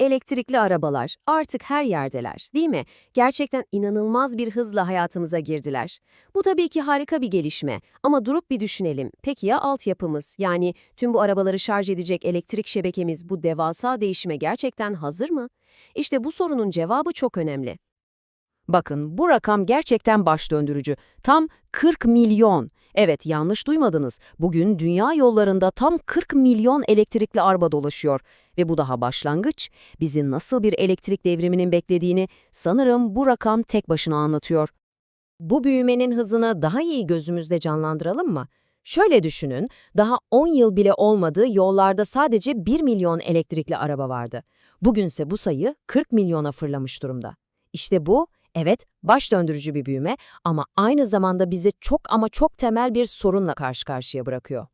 Elektrikli arabalar artık her yerdeler, değil mi? Gerçekten inanılmaz bir hızla hayatımıza girdiler. Bu tabii ki harika bir gelişme ama durup bir düşünelim. Peki ya altyapımız? Yani tüm bu arabaları şarj edecek elektrik şebekemiz bu devasa değişime gerçekten hazır mı? İşte bu sorunun cevabı çok önemli. Bakın bu rakam gerçekten baş döndürücü. Tam 40 milyon. Evet yanlış duymadınız. Bugün dünya yollarında tam 40 milyon elektrikli araba dolaşıyor. Ve bu daha başlangıç. Bizi nasıl bir elektrik devriminin beklediğini sanırım bu rakam tek başına anlatıyor. Bu büyümenin hızını daha iyi gözümüzde canlandıralım mı? Şöyle düşünün, daha 10 yıl bile olmadı yollarda sadece 1 milyon elektrikli araba vardı. Bugünse bu sayı 40 milyona fırlamış durumda. İşte bu, evet baş döndürücü bir büyüme ama aynı zamanda bizi çok ama çok temel bir sorunla karşı karşıya bırakıyor.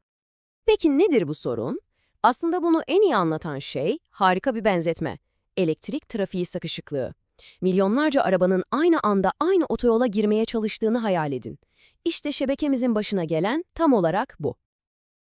Peki nedir bu sorun? Aslında bunu en iyi anlatan şey harika bir benzetme. Elektrik trafiği sıkışıklığı. Milyonlarca arabanın aynı anda aynı otoyola girmeye çalıştığını hayal edin. İşte şebekemizin başına gelen tam olarak bu.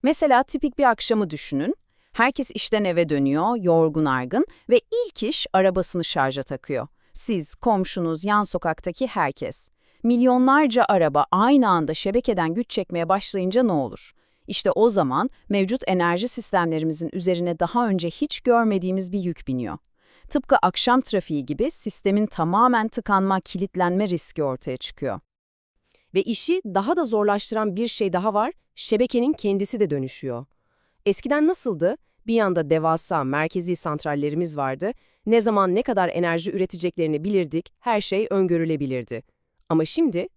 Mesela tipik bir akşamı düşünün. Herkes işten eve dönüyor, yorgun argın ve ilk iş arabasını şarja takıyor. Siz, komşunuz, yan sokaktaki herkes. Milyonlarca araba aynı anda şebekeden güç çekmeye başlayınca ne olur? İşte o zaman mevcut enerji sistemlerimizin üzerine daha önce hiç görmediğimiz bir yük biniyor. Tıpkı akşam trafiği gibi sistemin tamamen tıkanma, kilitlenme riski ortaya çıkıyor. Ve işi daha da zorlaştıran bir şey daha var, şebekenin kendisi de dönüşüyor. Eskiden nasıldı? Bir yanda devasa merkezi santrallerimiz vardı, ne zaman ne kadar enerji üreteceklerini bilirdik, her şey öngörülebilirdi. Ama şimdi,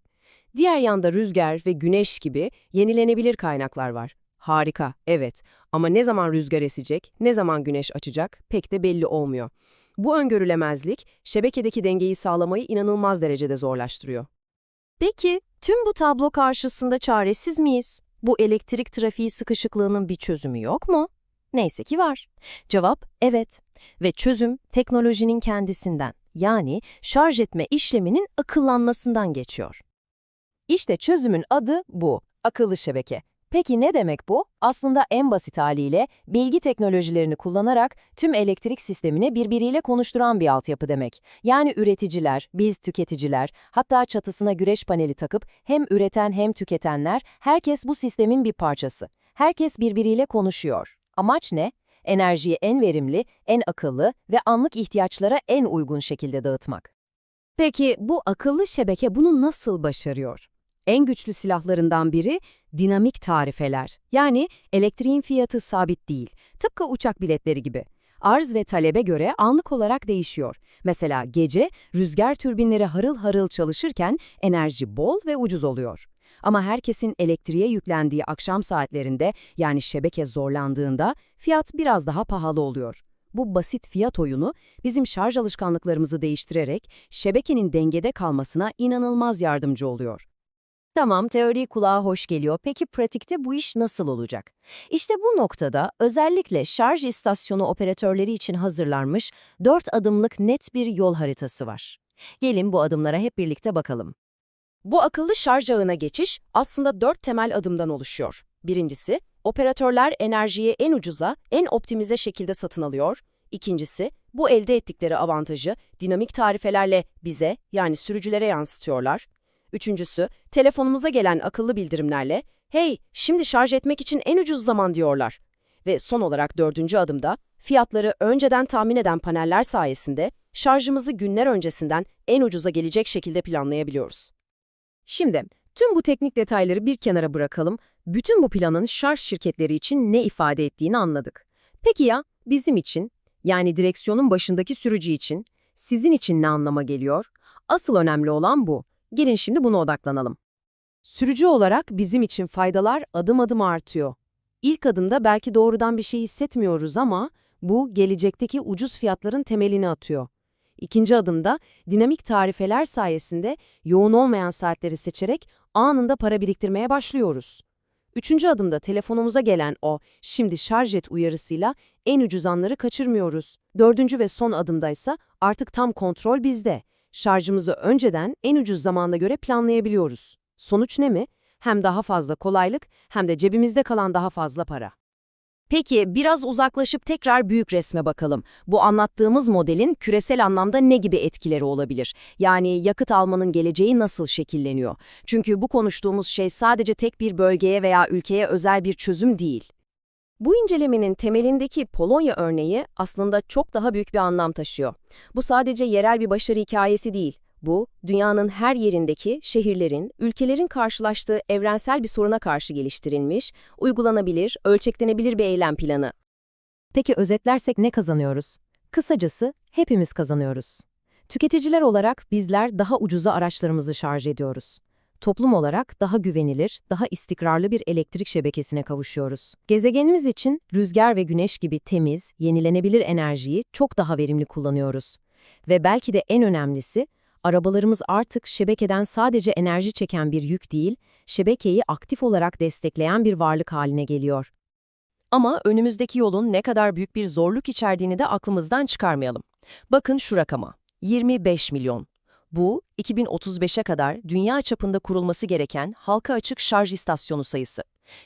diğer yanda rüzgar ve güneş gibi yenilenebilir kaynaklar var. Harika, evet. Ama ne zaman rüzgar esecek, ne zaman güneş açacak pek de belli olmuyor. Bu öngörülemezlik, şebekedeki dengeyi sağlamayı inanılmaz derecede zorlaştırıyor. Peki, tüm bu tablo karşısında çaresiz miyiz? Bu elektrik trafiği sıkışıklığının bir çözümü yok mu? Neyse ki var. Cevap evet. Ve çözüm teknolojinin kendisinden, yani şarj etme işleminin akıllanmasından geçiyor. İşte çözümün adı bu, akıllı şebeke. Peki ne demek bu? Aslında en basit haliyle bilgi teknolojilerini kullanarak tüm elektrik sistemini birbiriyle konuşturan bir altyapı demek. Yani üreticiler, biz tüketiciler, hatta çatısına güneş paneli takıp hem üreten hem tüketenler, herkes bu sistemin bir parçası. Herkes birbiriyle konuşuyor. Amaç ne? Enerjiyi en verimli, en akıllı ve anlık ihtiyaçlara en uygun şekilde dağıtmak. Peki bu akıllı şebeke bunu nasıl başarıyor? En güçlü silahlarından biri dinamik tarifeler. Yani elektriğin fiyatı sabit değil. Tıpkı uçak biletleri gibi. Arz ve talebe göre anlık olarak değişiyor. Mesela gece rüzgar türbinleri harıl harıl çalışırken enerji bol ve ucuz oluyor. Ama herkesin elektriğe yüklendiği akşam saatlerinde yani şebeke zorlandığında fiyat biraz daha pahalı oluyor. Bu basit fiyat oyunu bizim şarj alışkanlıklarımızı değiştirerek şebekenin dengede kalmasına inanılmaz yardımcı oluyor. Tamam, teori kulağa hoş geliyor. Peki pratikte bu iş nasıl olacak? İşte bu noktada özellikle şarj istasyonu operatörleri için hazırlanmış 4 adımlık net bir yol haritası var. Gelin bu adımlara hep birlikte bakalım. Bu akıllı şarj ağına geçiş aslında 4 temel adımdan oluşuyor. Birincisi, operatörler enerjiyi en ucuza, en optimize şekilde satın alıyor. İkincisi, bu elde ettikleri avantajı dinamik tarifelerle bize yani sürücülere yansıtıyorlar. Üçüncüsü, telefonumuza gelen akıllı bildirimlerle ''Hey, şimdi şarj etmek için en ucuz zaman'' diyorlar. Ve son olarak dördüncü adımda, fiyatları önceden tahmin eden paneller sayesinde şarjımızı günler öncesinden en ucuza gelecek şekilde planlayabiliyoruz. Şimdi, tüm bu teknik detayları bir kenara bırakalım, bütün bu planın şarj şirketleri için ne ifade ettiğini anladık. Peki ya bizim için, yani direksiyonun başındaki sürücü için, sizin için ne anlama geliyor? Asıl önemli olan bu. Gelin şimdi buna odaklanalım. Sürücü olarak bizim için faydalar adım adım artıyor. İlk adımda belki doğrudan bir şey hissetmiyoruz ama bu gelecekteki ucuz fiyatların temelini atıyor. İkinci adımda dinamik tarifeler sayesinde yoğun olmayan saatleri seçerek anında para biriktirmeye başlıyoruz. Üçüncü adımda telefonumuza gelen o şimdi şarj et uyarısıyla en ucuz anları kaçırmıyoruz. Dördüncü ve son adımdaysa artık tam kontrol bizde. Şarjımızı önceden en ucuz zamanda göre planlayabiliyoruz. Sonuç ne mi? Hem daha fazla kolaylık hem de cebimizde kalan daha fazla para. Peki biraz uzaklaşıp tekrar büyük resme bakalım. Bu anlattığımız modelin küresel anlamda ne gibi etkileri olabilir? Yani yakıt almanın geleceği nasıl şekilleniyor? Çünkü bu konuştuğumuz şey sadece tek bir bölgeye veya ülkeye özel bir çözüm değil. Bu incelemenin temelindeki Polonya örneği aslında çok daha büyük bir anlam taşıyor. Bu sadece yerel bir başarı hikayesi değil. Bu, dünyanın her yerindeki şehirlerin, ülkelerin karşılaştığı evrensel bir soruna karşı geliştirilmiş, uygulanabilir, ölçeklenebilir bir eylem planı. Peki özetlersek ne kazanıyoruz? Kısacası hepimiz kazanıyoruz. Tüketiciler olarak bizler daha ucuza araçlarımızı şarj ediyoruz. Toplum olarak daha güvenilir, daha istikrarlı bir elektrik şebekesine kavuşuyoruz. Gezegenimiz için rüzgar ve güneş gibi temiz, yenilenebilir enerjiyi çok daha verimli kullanıyoruz. Ve belki de en önemlisi, arabalarımız artık şebekeden sadece enerji çeken bir yük değil, şebekeyi aktif olarak destekleyen bir varlık haline geliyor. Ama önümüzdeki yolun ne kadar büyük bir zorluk içerdiğini de aklımızdan çıkarmayalım. Bakın şu rakama, 25 milyon. Bu, 2035'e kadar dünya çapında kurulması gereken halka açık şarj istasyonu sayısı.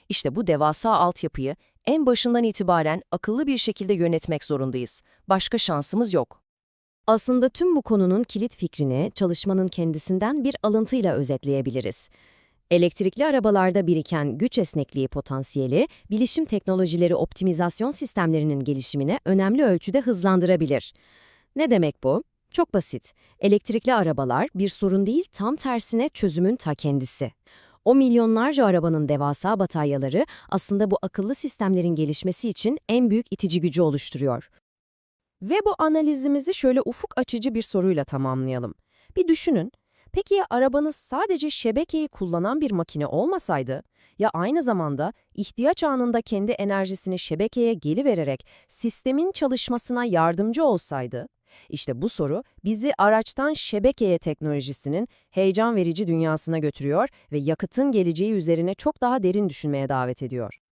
İşte bu devasa altyapıyı en başından itibaren akıllı bir şekilde yönetmek zorundayız. Başka şansımız yok. Aslında tüm bu konunun kilit fikrini çalışmanın kendisinden bir alıntıyla özetleyebiliriz. Elektrikli arabalarda biriken güç esnekliği potansiyeli, bilişim teknolojileri optimizasyon sistemlerinin gelişimine önemli ölçüde hızlandırabilir. Ne demek bu? Çok basit. Elektrikli arabalar bir sorun değil, tam tersine çözümün ta kendisi. O milyonlarca arabanın devasa bataryaları aslında bu akıllı sistemlerin gelişmesi için en büyük itici gücü oluşturuyor. Ve bu analizimizi şöyle ufuk açıcı bir soruyla tamamlayalım. Bir düşünün, peki ya arabanız sadece şebekeyi kullanan bir makine olmasaydı, ya aynı zamanda ihtiyaç anında kendi enerjisini şebekeye geri vererek sistemin çalışmasına yardımcı olsaydı? İşte bu soru bizi araçtan şebekeye teknolojisinin heyecan verici dünyasına götürüyor ve yakıtın geleceği üzerine çok daha derin düşünmeye davet ediyor.